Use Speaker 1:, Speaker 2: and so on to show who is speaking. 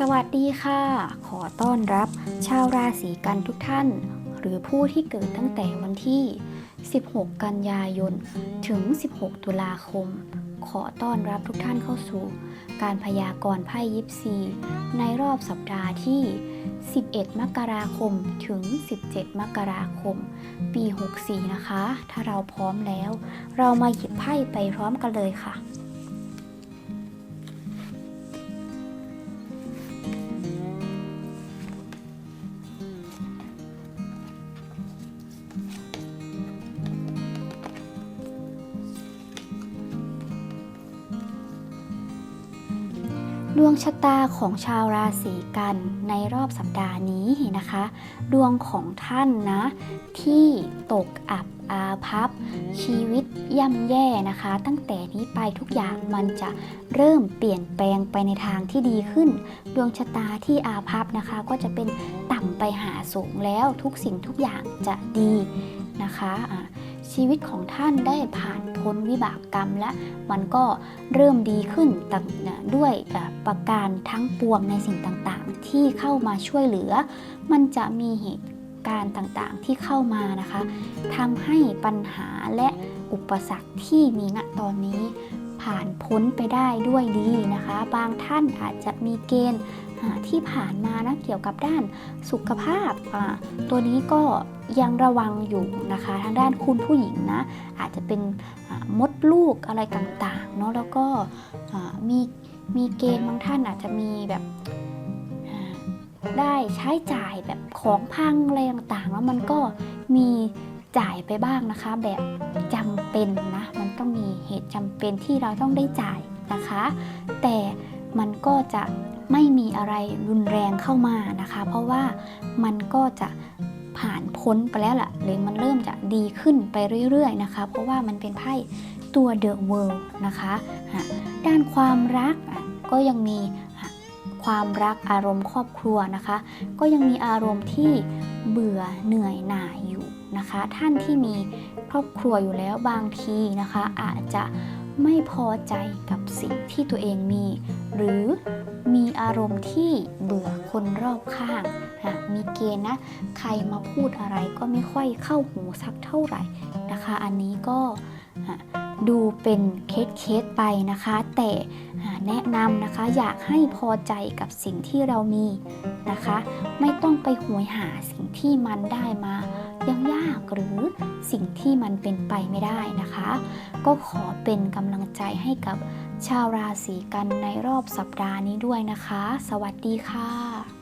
Speaker 1: สวัสดีค่ะ ขอต้อนรับชาวราศีกันทุกท่าน หรือผู้ที่เกิดตั้งแต่วันที่ 16 กันยายน ถึง 16 ตุลาคม ขอต้อนรับทุกท่านเข้าสู่ การพยากรณ์ไพ่ยิปซี ในรอบสัปดาห์ที่ 11 มกราคม ถึง 17 มกราคม ปี 64 นะคะ ถ้าเราพร้อมแล้ว เรามาหยิบไพ่ไปพร้อมกันเลยค่ะ ดวงชะตาของชาวราศีกันในรอบสัปดาห์นี้นะคะ ดวงของท่านนะ ที่ตกอับอาพับ ชีวิตย่ำแย่นะคะ ตั้งแต่นี้ไปทุกอย่างมันจะเริ่มเปลี่ยนแปลงไปในทางที่ดีขึ้น ดวงชะตาที่อาพับนะคะ ก็จะเป็นต่ำไปหาสูงแล้วทุกสิ่งทุกอย่างจะดีนะคะอะ ชีวิตของท่านได้ผ่านพ้นวิบากกรรมและมันก็เริ่มดีขึ้นต่างนะด้วยประการทั้งปวงในสิ่งต่างๆ ที่เข้ามาช่วยเหลือ มันจะมีเหตุการณ์ต่างๆที่เข้ามานะคะทำให้ปัญหาและอุปสรรคที่มีณตอนนี้ผ่านพ้นไปได้ด้วยดีนะคะ บางท่านอาจจะมีเกณฑ์ ที่ผ่านมานะเกี่ยวกับด้านสุขภาพ ตัวนี้ก็ยังระวังอยู่นะคะ ทางด้านคุณผู้หญิงนะ อาจจะเป็นมดลูกอะไรต่างๆเนาะแล้วก็มีมีเกณฑ์บางท่านอาจจะมีแบบได้ใช้จ่ายแบบของพังอะไรต่างๆ แล้วมันก็มีจ่ายไปบ้างนะคะ แบบจำเป็นนะ มันต้องมีเหตุจำเป็นที่เราต้องได้จ่ายนะคะ แต่มันก็จะ ไม่มีอะไรรุนแรงเข้ามานะคะ เพราะว่ามันก็จะผ่านพ้นไปแล้วล่ะหรือมันเริ่มจะดีขึ้นไปเรื่อยๆนะคะ เพราะว่ามันเป็นไพ่ตัว The World นะคะด้านความรักก็ยังมีความรักอารมณ์ครอบครัวนะคะ ก็ยังมีอารมณ์ที่เบื่อเหนื่อยหน่ายอยู่นะคะ ท่านที่มีครอบครัวอยู่แล้วบางทีนะคะ อาจจะไม่พอใจกับสิ่งที่ตัวเองมี หรือมีอารมณ์ที่เบื่อคนรอบข้างอะมีเกณฑ์นะ ใครมาพูดอะไรก็ไม่ค่อยเข้าหูสักเท่าไหร่นะคะ อันนี้ก็ดูเป็นเคสเคสๆไปนะคะ แต่แนะนำนะคะอยากให้พอใจกับสิ่งที่เรามีนะคะ ไม่ต้องไปหวยหาสิ่งที่มันได้มา ยังยากหรือสิ่งที่มันเป็นไปไม่ได้นะคะ ก็ขอเป็นกำลังใจให้กับชาวราศีกันในรอบสัปดาห์นี้ด้วยนะคะ สวัสดีค่ะ